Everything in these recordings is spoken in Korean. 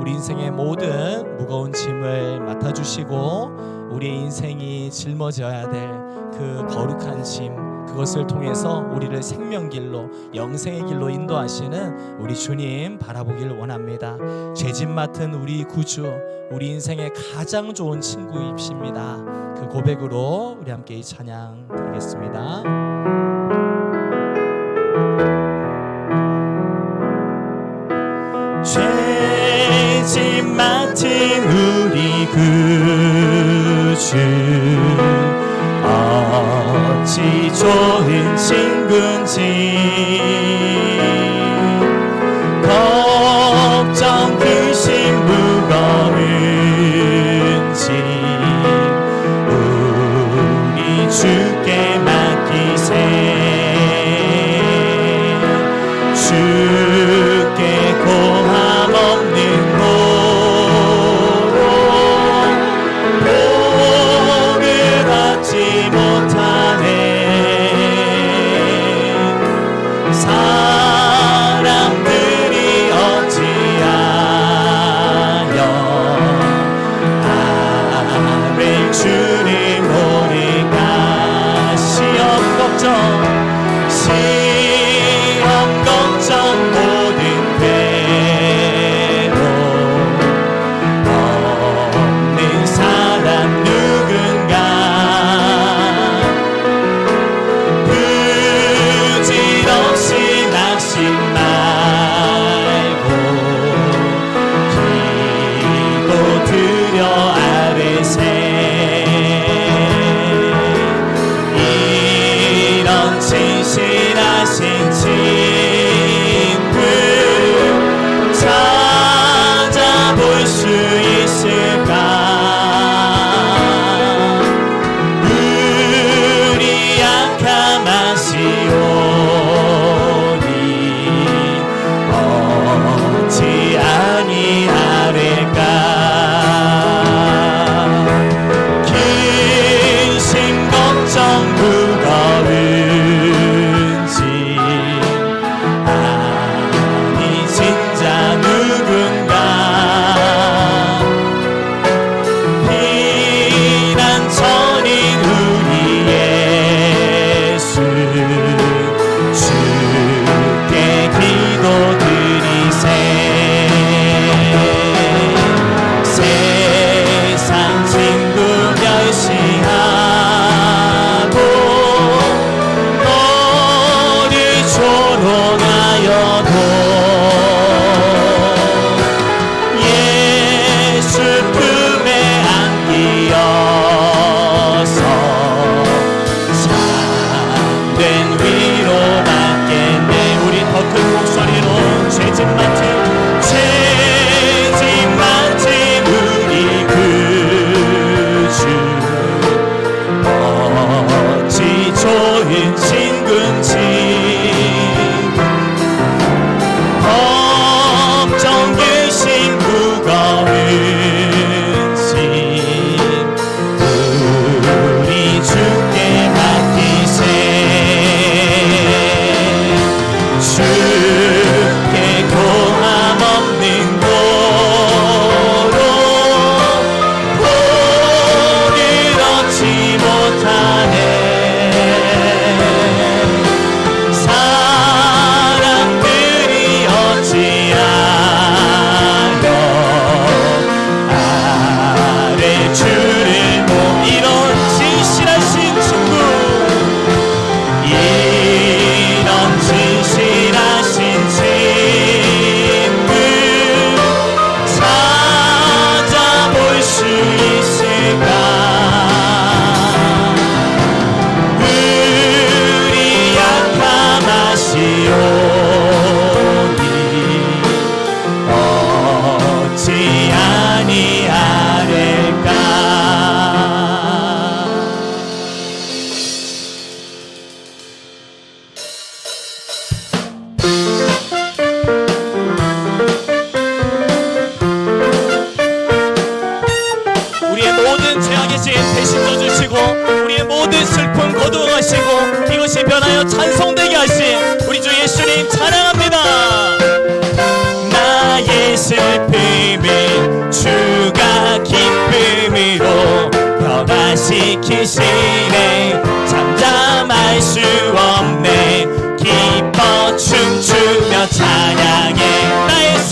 우리 인생의 모든 무거운 짐을 맡아주시고 우리의 인생이 짊어져야 될 그 거룩한 짐 그것을 통해서 우리를 생명길로 영생의 길로 인도하시는 우리 주님 바라보길 원합니다. 죄짐 맡은 우리 구주 우리 인생의 가장 좋은 친구이십니다. 그 고백으로 우리 함께 이 찬양 드리겠습니다. 맡은 우리 구주 어찌 좋은 친구인지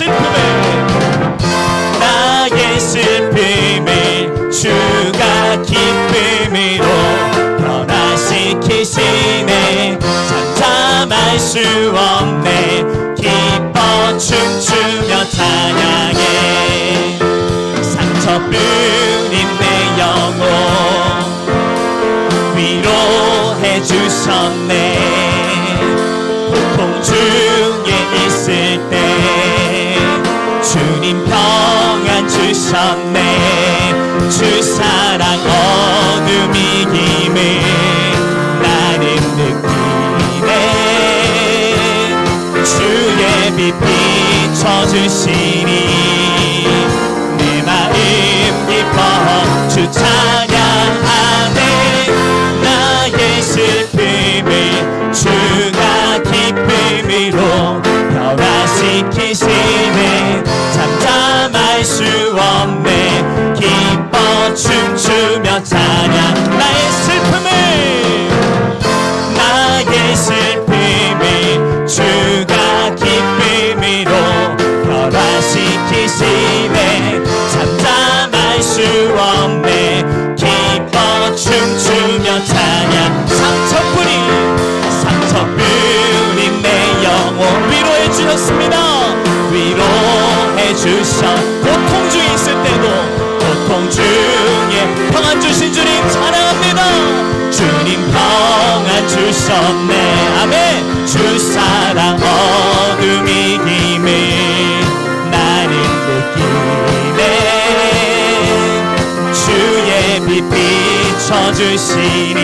슬픔에 나의 슬픔을 주가 기쁨으로 변화시키시네. 잠잠할 수 없네. 기뻐 춤추며 찬양해. 상처뿐인 내 영혼 위로해 주셨네. 주님 평안 주셨네 주 사랑 어둠 이김을 나는 느끼네. 주의 빛 비춰주시니 내 마음 기뻐 주 찬양하 주셔 고통 중에 있을 때도 고통 중에 평안 주신 주님 찬양합니다. 주님 평안 주셨네. 아멘. 주 사랑 어둠 이김을 나는 느끼네. 주의 빛 비춰주시니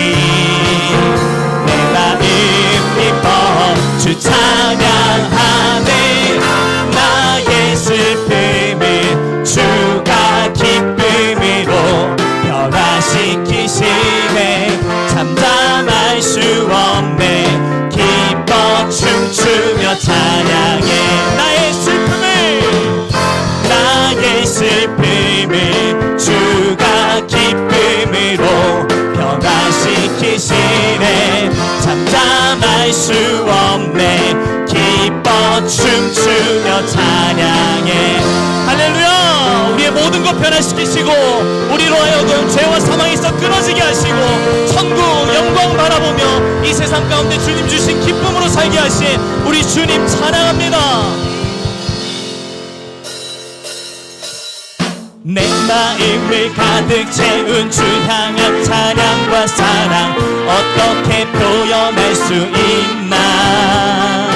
춤추며 찬양해. 할렐루야! 우리의 모든 것 변화시키시고 우리로 하여금 죄와 사망에서 끊어지게 하시고 천국 영광 바라보며 이 세상 가운데 주님 주신 기쁨으로 살게 하신 우리 주님 찬양합니다. 내 마음을 가득 채운 주 향한 찬양과 사랑 어떻게 표현할 수 있나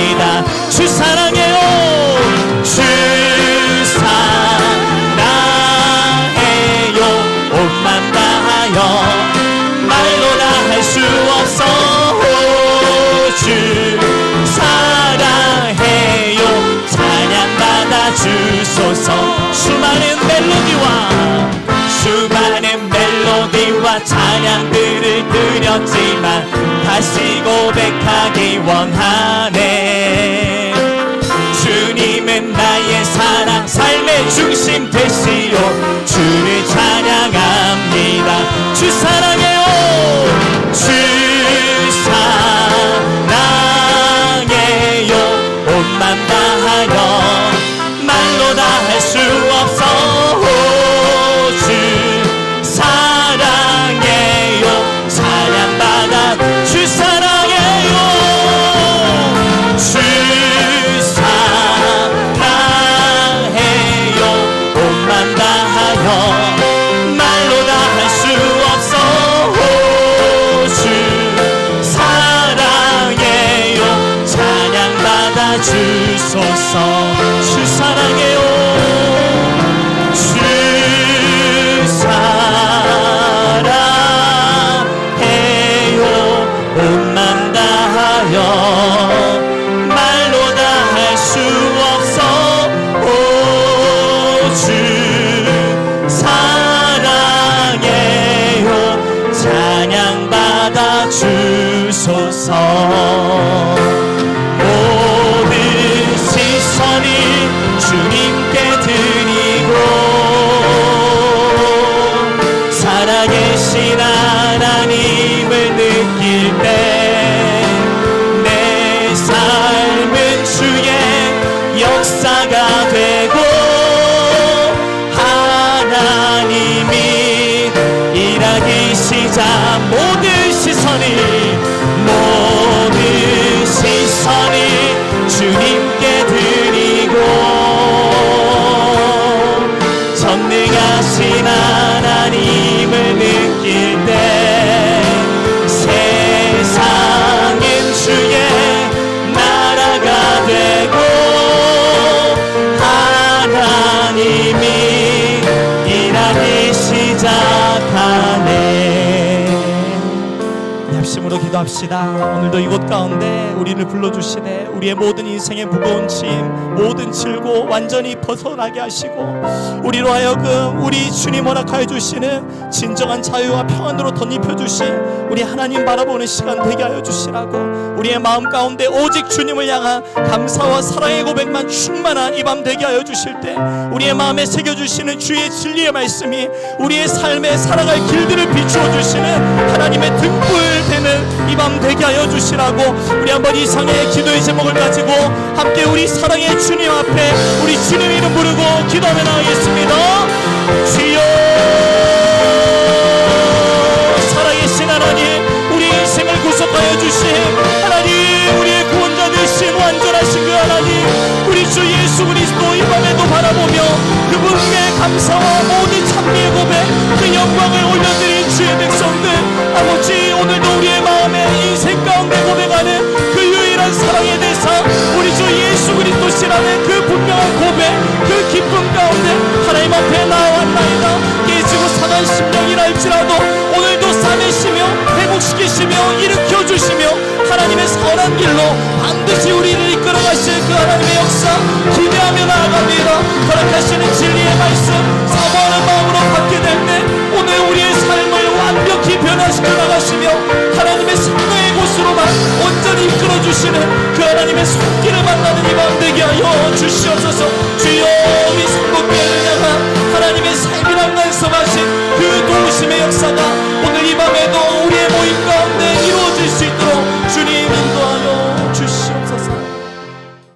찬양들을 드렸지만 다시 고백하기 원하네. 주님은 나의 사랑 삶의 중심 되시오. 주를 찬양합니다. 주 사랑 주소서. 주 사랑해요. 주 사랑해요. 옷만 다하여 말로 다 할 수 없어. 오주 사랑해요. 찬양 받아 주소서 기도합시다. 오늘도 이곳 가운데 우리를 불러주시네. 우리의 모든 인생의 무거운 짐, 모든 질고 완전히 벗어나게 하시고 우리로 하여금 우리 주님 허락하여 주시는 진정한 자유와 평안으로 덧입혀 주신 우리 하나님 바라보는 시간 되게 하여 주시라고 우리의 마음 가운데 오직 주님을 향한 감사와 사랑의 고백만 충만한 이 밤 되게 하여 주실 때 우리의 마음에 새겨 주시는 주의 진리의 말씀이 우리의 삶에 살아갈 길들을 비추어 주시는 하나님의 등불 되는 이 밤 되게 하여 주시라고 우리 한번 이상의 기도의 제목을 가지고 함께 우리 사랑의 주님 앞에 우리 주님 이름 부르고 기도하며 나가겠습니다 회복시키시며 일으켜 주시며 하나님의 선한 길로 반드시 우리를 이끌어 가실 그 하나님의 역사 기대하며 나아갑니다. 허락하시는 진리의 말씀